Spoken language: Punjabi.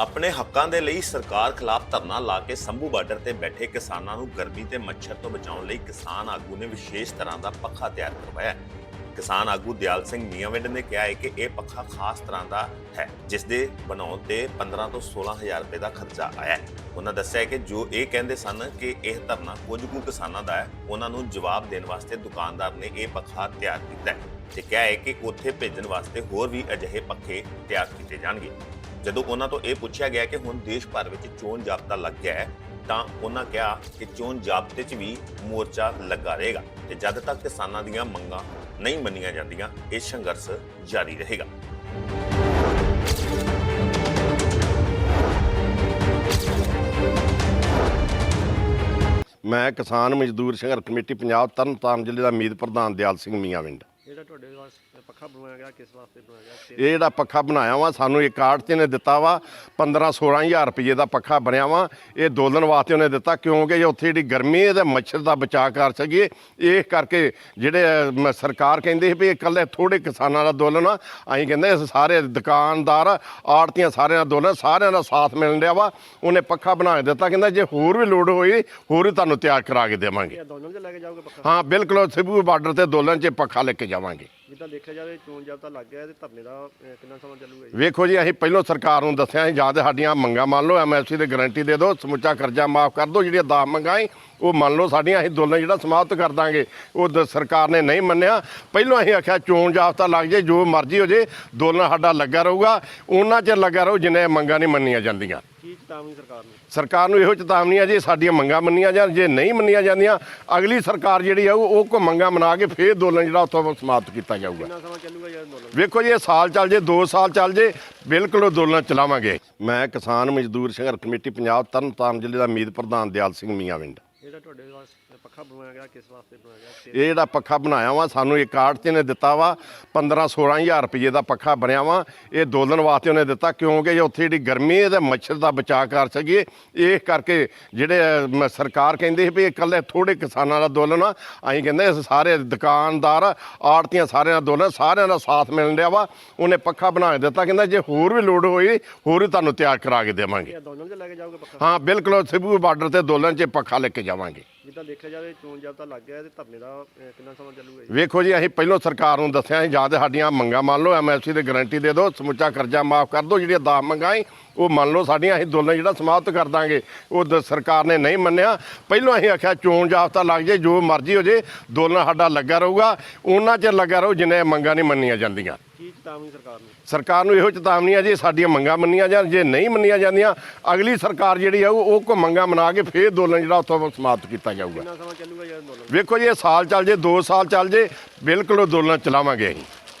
ਆਪਣੇ ਹੱਕਾਂ ਦੇ ਲਈ ਸਰਕਾਰ ਖਿਲਾਫ ਧਰਨਾ ਲਾ ਕੇ ਸੰਭੂ ਬਾਰਡਰ ਤੇ ਬੈਠੇ ਕਿਸਾਨਾਂ ਨੂੰ ਗਰਮੀ ਤੇ ਮੱਛਰ ਤੋਂ ਬਚਾਉਣ ਲਈ ਕਿਸਾਨ ਆਗੂ ਨੇ ਵਿਸ਼ੇਸ਼ ਤਰ੍ਹਾਂ ਦਾ ਪੱਖਾ ਤਿਆਰ ਕਰਵਾਇਆ। ਹੈ ਕਿਸਾਨ ਆਗੂ ਦਿਆਲ ਸਿੰਘ ਮੀਆਂਵਿੰਡ ਨੇ ਕਿਹਾ ਹੈ ਕਿ ਇਹ ਪੱਖਾ ਖਾਸ ਤਰ੍ਹਾਂ ਦਾ ਹੈ ਜਿਸ ਦੇ ਬਣਾਉਣ ਤੇ 15 ਤੋਂ 16000 ਰੁਪਏ ਦਾ ਖਰਚਾ ਆਇਆ ਹੈ। ਉਹਨਾਂ ਦੱਸਿਆ ਕਿ ਜੋ ਇਹ ਕਹਿੰਦੇ ਸਨ ਕਿ ਇਹ ਧਰਨਾ ਕੁਝ ਕੁ ਕਿਸਾਨਾਂ ਦਾ ਹੈ, ਉਹਨਾਂ ਨੂੰ ਜਵਾਬ ਦੇਣ ਵਾਸਤੇ ਦੁਕਾਨਦਾਰ ਨੇ ਇਹ ਪੱਖਾ ਤਿਆਰ ਕੀਤਾ ਹੈ ਤੇ ਕਿਹਾ ਹੈ ਕਿ ਉੱਥੇ ਭੇਜਣ ਵਾਸਤੇ ਹੋਰ ਵੀ ਅਜਿਹੇ ਪੱਖੇ ਤਿਆਰ ਕੀਤੇ ਜਾਣਗੇ। ਜਦੋਂ ਉਹਨਾਂ ਤੋਂ ਇਹ ਪੁੱਛਿਆ ਗਿਆ ਕਿ ਹੁਣ ਦੇਸ਼ ਭਰ ਵਿੱਚ ਚੋਣ ਜਾਬਤਾ ਲੱਗ ਗਿਆ ਹੈ, ਤਾਂ ਉਹਨਾਂ ਕਿਹਾ ਕਿ ਚੋਣ ਜਾਬਤੇ 'ਚ ਵੀ ਮੋਰਚਾ ਲੱਗਾ ਰਹੇਗਾ ਤੇ ਜਦ ਤੱਕ ਕਿਸਾਨਾਂ ਦੀਆਂ ਮੰਗਾਂ ਨਹੀਂ ਮੰਨੀਆਂ ਜਾਂਦੀਆਂ, ਇਹ ਸੰਘਰਸ਼ ਜਾਰੀ ਰਹੇਗਾ। ਮੈਂ ਕਿਸਾਨ ਮਜ਼ਦੂਰ ਸੰਘਰਸ਼ ਕਮੇਟੀ ਪੰਜਾਬ ਤਰਨਤਾਰਨ ਜ਼ਿਲ੍ਹੇ ਦਾ ਮੀਤ ਪ੍ਰਧਾਨ ਦਿਆਲ ਸਿੰਘ ਮੀਆਂਵਿੰਡ ਜਿਹੜਾ ਤੁਹਾਡੇ ਵਾਸਤੇ ਪੱਖਾ ਬਣਾਇਆ ਗਿਆ ਕਿਸ ਵਾਸਤੇ ਬਣਾਇਆ ਗਿਆ? ਤੇ ਇਹ ਜਿਹੜਾ ਪੱਖਾ ਬਣਾਇਆ ਵਾ ਸਾਨੂੰ ਇਹ ਕਾਰਡ ਤੇ ਨੇ ਦਿੱਤਾ ਵਾ 15 16000 ਰੁਪਏ ਦਾ ਪੱਖਾ ਬਣਿਆ ਵਾ। ਇਹ ਦੋਲਣ ਵਾਸਤੇ ਉਹਨੇ ਦਿੱਤਾ ਕਿਉਂਕਿ ਜੇ ਉੱਥੇ ਜਿਹੜੀ ਗਰਮੀ ਹੈ ਤੇ ਮੱਛਰ ਦਾ ਬਚਾਅ ਕਰ ਸਕੀਏ। ਇਹ ਕਰਕੇ ਜਿਹੜੇ ਮ- ਸਰਕਾਰ ਕਹਿੰਦੇ ਸੀ ਵੀ ਇਹ ਇਕੱਲੇ ਥੋੜੇ ਕਿਸਾਨਾਂ ਦਾ ਦੋਲਨ ਆ। ਅਸੀਂ ਕਹਿੰਦੇ ਅਸੀਂ ਸਾਰੇ ਦੁਕਾਨਦਾਰ ਆੜਤੀਆਂ ਸਾਰਿਆਂ ਦਾ ਦੋਲਨ ਸਾਰਿਆਂ ਦਾ ਸਾਥ ਮਿਲਣ ਡਿਆ ਵਾ। ਉਹਨੇ ਪੱਖਾ ਬਣਾ ਕੇ ਦਿੱਤਾ ਕਹਿੰਦਾ ਜੇ ਹੋਰ ਵੀ ਲੋੜ ਹੋਈ ਹੋਰ ਵੀ ਤੁਹਾਨੂੰ ਤਿਆਰ ਕਰਾ ਕੇ ਦੇਵਾਂਗੇ। ਇਹ ਦੋਨੋਂ ਚ ਲੈ ਕੇ ਜਾਓਗੇ ਪੱਖਾ? ਹਾਂ ਬਿਲਕੁਲ ਸਿਬੂ ਬਾਰਡਰ ਤੇ ਦੋਲਣ 'ਚ ਪੱਖਾ ਲੈ ਕੇ ਜਾਵਾਂਗੇ ਜਿੱਦਾਂ ਦੇਖਿਆ ਜਾਵੇ ਚੋਣ ਜਾਬਤਾ ਲੱਗ ਗਿਆ ਤੇ ਧਰਨੇ ਦਾ ਅਹ, ਕਿੰਨਾ ਸਮਾਂ ਚੱਲੂਗਾ ਜੀ? ਵੇਖੋ ਜੀ ਅਸੀਂ ਪਹਿਲਾਂ ਸਰਕਾਰ ਨੂੰ ਦੱਸਿਆ ਸੀ ਜਾਂ ਤੇ ਸਾਡੀਆਂ ਮੰਗਾਂ ਮੰਨ ਲਓ ਐਮਐਸਪੀ ਦੀ ਗਾਰੰਟੀ ਦੇ ਦਿਓ ਸਮੁੱਚਾ ਕਰਜ਼ਾ ਮਾਫ ਕਰ ਦਿਓ ਜਿਹੜੀਆਂ 10 ਮੰਗਾਂ ਸੀ ਉਹ ਮੰਨ ਲਓ ਸਾਡੀਆਂ ਅਸੀਂ ਦੋਨਾਂ ਜਿਹੜਾ ਸਮਾਪਤ ਕਰ ਦਾਂਗੇ। ਉਹ ਦ- ਸਰਕਾਰ ਨੇ ਨਹੀਂ ਮੰਨਿਆ। ਪਹਿਲਾਂ ਅਸੀਂ ਆਖਿਆ ਚੋਣ ਜਾਬਤਾ ਲੱਗ ਜੇ ਜੋ ਮਰਜ਼ੀ ਹੋ ਜੇ ਦੋਨਾਂ ਸਾਡਾ ਲੱਗਾ ਰਹੂਗਾ। ਉਹਨਾਂ ਚਿਰ ਲੱਗਾ ਰਹੂ ਜਿੰਨੇ ਮੰਗਾਂ ਨਹੀਂ ਮੰਨੀਆਂ ਜਾਂਦੀਆਂ। ਚੇਤਾਵਨੀ ਸਰਕਾਰ ਨੂੰ? ਸਰਕਾਰ ਨੂੰ ਇਹੋ ਚੇਤਾਵਨੀ ਆ ਜੀ ਸਾਡੀਆਂ ਮੰਗਾਂ ਮੰਨੀਆਂ ਜਾਣ ਜੇ ਨਹੀਂ ਮੰਨੀਆਂ ਜਾਂਦੀਆਂ ਅਗਲੀ ਸਰਕਾਰ ਜਿਹੜੀ ਆ ਉਹ ਉਹ ਕੋ ਮੰਗਾਂ ਮਨਾ ਕੇ ਫੇਰ ਦੋਲਨ ਜਿਹੜਾ ਉੱਥੋਂ ਸਮਾਪਤ ਕੀਤਾ ਜਾਊਗਾ। ਕਿੰਨਾ ਸਮਾਂ ਚੱਲੂਗਾ ਜੀ ਇਹ ਅੰਦੋਲਨ? ਵੇਖੋ ਜੀ ਇਹ ਸਾਲ ਚੱਲ ਜੇ 2 ਸਾਲ ਚੱਲ ਜੇ ਬਿਲਕੁਲ ਉਹ ਦੋਲਨ ਚਲਾਵਾਂਗੇ। ਮੈਂ ਕਿਸਾਨ ਮਜ਼ਦੂਰ ਸੰਘਰਸ਼ ਕਮੇਟੀ ਪੰਜਾਬ ਤਰਨਤਾਰਨ ਜ਼ਿਲ੍ਹੇ ਦਾ ਮੀਤ ਪ੍ਰਧਾਨ ਦਿਆਲ ਸਿੰਘ ਮੀਆਂਵਿੰਡ। ਜਿਹੜਾ ਤੁਹਾਡੇ ਵਾਸਤੇ ਪੱਖਾ ਬਣਾਇਆ ਗਿਆ ਕਿਸ ਵਾਸਤੇ ਬਣਾਇਆ ਗਿਆ? ਤੇ ਇਹ ਜਿਹੜਾ ਪੱਖਾ ਬਣਾਇਆ ਵਾ ਸਾਨੂੰ ਇਹ ਕਾਰਡ ਤੇ ਨੇ ਦਿੱਤਾ ਵਾ 15 16000 ਰੁਪਏ ਦਾ ਪੱਖਾ ਬਣਿਆ ਵਾ। ਇਹ ਦੋਲਨ ਵਾਸਤੇ ਉਹਨੇ ਦਿੱਤਾ ਕਿਉਂਕਿ ਜੇ ਉੱਥੇ ਜਿਹੜੀ ਗਰਮੀ ਹੈ ਤੇ ਮੱਛਰ ਦਾ ਬਚਾਅ ਕਰ ਸਕੀਏ। ਇਹ ਕਰਕੇ ਜਿਹੜੇ ਮ- ਸਰਕਾਰ ਕਹਿੰਦੇ ਸੀ ਵੀ ਇਹ ਇਕੱਲੇ ਥੋੜੇ ਕਿਸਾਨਾਂ ਦਾ ਦੋਲਨ ਆ ਅਸੀਂ ਕਹਿੰਦੇ ਅਸੀਂ ਸਾਰੇ ਦੁਕਾਨਦਾਰ ਆੜਤੀਆਂ ਸਾਰਿਆਂ ਦਾ ਦੋਲਨ ਸਾਰਿਆਂ ਦਾ ਸਾਥ ਮਿਲਣ ਡਿਆ ਵਾ। ਉਹਨੇ ਪੱਖਾ ਬਣਾ ਕੇ ਦਿੱਤਾ ਕਹਿੰਦਾ ਜੇ ਹੋਰ ਵੀ ਲੋੜ ਹੋਈ ਹੋਰ ਵੀ ਤੁਹਾਨੂੰ ਤਿਆਰ ਕਰਾ ਕੇ ਦੇਵਾਂਗੇ। ਇਹ ਦੋਨੋਂ ਚ ਲੈ ਕੇ ਜਾਓਗੇ ਪੱਖਾ? ਹਾਂ ਬਿਲਕੁਲ ਸਿਬੂ ਬਾਰਡਰ ਤੇ ਦੋਲਨ 'ਚ ਪੱਖਾ ਲੈ ਕੇ ਜਾਵਾਂਗੇ। ਜਿੱਦਾਂ ਦੇਖਿਆ ਜਾਵੇ ਚੋਣ ਜਾਬਤਾ ਲੱਗ ਗਿਆ ਤੇ ਧਰਨੇ ਦਾ ਅਹ, ਕਿੰਨਾ ਸਮਾਂ ਚੱਲੂਗਾ ਜੀ? ਵੇਖੋ ਜੀ ਅਸੀਂ ਪਹਿਲਾਂ ਸਰਕਾਰ ਨੂੰ ਦੱਸਿਆ ਸੀ ਜਾਂ ਤੇ ਸਾਡੀਆਂ ਮੰਗਾਂ ਮੰਨ ਲਓ ਐਮਐਸਪੀ ਦੀ ਗਾਰੰਟੀ ਦੇ ਦਿਓ ਸਮੁੱਚਾ ਕਰਜ਼ਾ ਮਾਫ ਕਰ ਦਿਓ ਜਿਹੜੀਆਂ 10 ਮੰਗਾਂ ਸੀ ਉਹ ਮੰਨ ਲਓ ਸਾਡੀਆਂ ਅਸੀਂ ਦੋਨਾਂ ਜਿਹੜਾ ਸਮਾਪਤ ਕਰ ਦਾਂਗੇ ਉਹ ਦ- ਸਰਕਾਰ ਨੇ ਨਹੀਂ ਮੰਨਿਆ। ਪਹਿਲਾਂ ਅਸੀਂ ਆਖਿਆ ਚੋਣ ਜਾਬਤਾ ਲੱਗ ਜੇ ਜੋ ਮਰਜ਼ੀ ਹੋ ਜੇ ਦੋਨਾਂ ਸਾਡਾ ਲੱਗਾ ਰਹੂਗਾ। ਉਹਨਾਂ ਚਿਰ ਲੱਗਾ ਰਹੂ ਜਿੰਨੇ ਇਹ ਮੰਗਾਂ ਨਹੀਂ ਮੰਨੀਆਂ ਜਾਂਦੀਆਂ। ਕੀ ਚੇਤਾਵਨੀ ਸਰਕਾਰ ਨੂੰ? ਸਰਕਾਰ ਨੂੰ ਇਹੋ ਚੇਤਾਵਨੀ ਆ ਜੀ ਸਾਡੀਆਂ ਮੰਗਾਂ ਮੰਨੀਆਂ ਜਾਣ ਜੇ ਨਹੀਂ ਮੰਨੀਆਂ ਜਾਂਦੀਆਂ ਅਗਲੀ ਸਰਕਾਰ ਜਿਹੜੀ ਆ ਉਹ ਕੋ ਮੰਗਾਂ ਮਨਾ ਕੇ ਫੇਰ ਦੋਲਨ ਜਿਹੜਾ ਉੱਥੋਂ ਸਮਾਪਤ ਕੀਤਾ ਜਾਊਗਾ। ਕਿੰਨਾ ਸਮਾਂ ਚੱਲੂਗਾ ਜੀ ਇਹ ਅੰਦੋਲਨ? ਵੇਖੋ ਜੀ ਇਹ ਸਾਲ ਚੱਲ ਜੇ 2 ਸਾਲ ਚੱਲ ਜੇ ਬਿਲਕੁਲ ਉਹ ਦੋਲਨ ਚਲਾਵਾਂਗੇ ਅਸੀਂ।